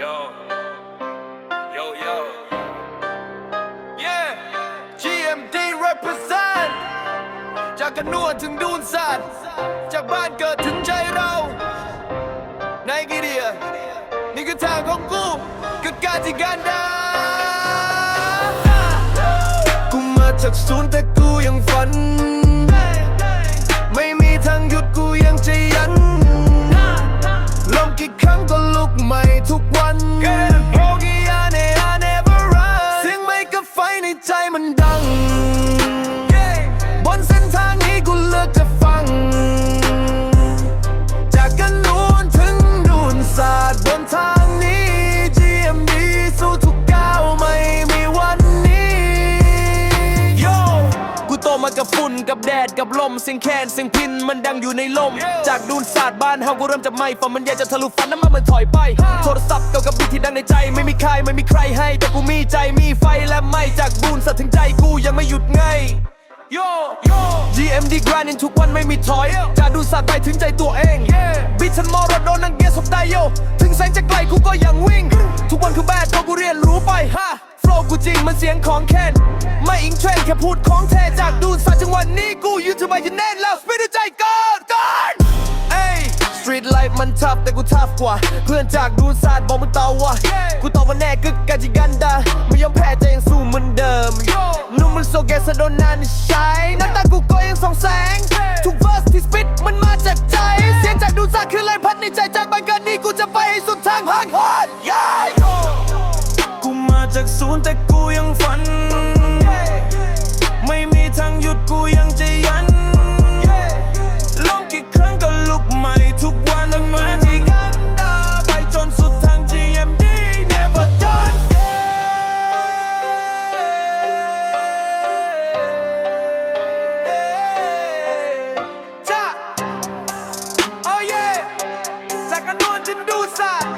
Yo, yo, yo. Yeah, GMD represent จากกันนวดถึงดูนสัตว์จากบ้านเกิดถึงใจเราไนกีเดียนี่คือทางของกูกับการที่กันดากูมาจากศูนย์แต่ มากับฝุ่นกับแดดกับลมเสียงแคนเสียงพินมันดังอยู่ในลม จากดูนศาสตร์บ้านเฮากูเริ่มจะไหม่ฝันมันอยากจะทะลุฝันน้ำมันมันถอยไป โทรศัพท์เก่ากับบีทที่ดังในใจ ไม่มีใครไม่มีใครให้ แต่กูมีใจมีไฟและไม่จากดูนศาสตร์ถึงใจกูยังไม่หยุดไงโย GMD grinding ทุกวันไม่มีถอย จากดูนศาสตร์ไปถึงใจตัวเอง บิดฉันมอรโดนนังเกียร์สบตายโย ถึงแสงจะไกลกูก็ยังวิ่ง ทุกวันคือแบดก็กูเรียนรู้ไปฮะโฟ ล์กูจริงมันเสียงของแคนไม่อิงเทรนด์แค่พูดของแท้จากดูนศาสตร์จังหวันนี้กูยืนทำไมจะแน่นแล้วสปีดใจก่อนก่อนเอ้ยสตรีทไลฟ์มันทับแต่กูทับกว่า เพื่อนจากดูนศาสตร์บอกมึงต่อว่ากูตอบว่าแน่กึกกาจิกันดาไม่ยอมแพ้ใจยังสู้เหมือนเดิมนุ่มมันโซแกสะโดนนานใช้หน้าตากูก็ยังส่องแสงทุกเวอร์สที่สปิดมันมาจากใจ เสียงจากดูนศาสตร์คือลายพัดในใจจากบ้านเกิดนี้กูจะไปให้สุดทางพัง นย์แต่กูยังฝัน ไม่มีทางหยุดกูยังจะยันลงกี่ครั้งก็ลุกใหม่ทุกวันทั้งมันที่กันดาไปจนสุดทาง GMD never done จ้า Oh yeah จากกันนวลจนดูสัตว์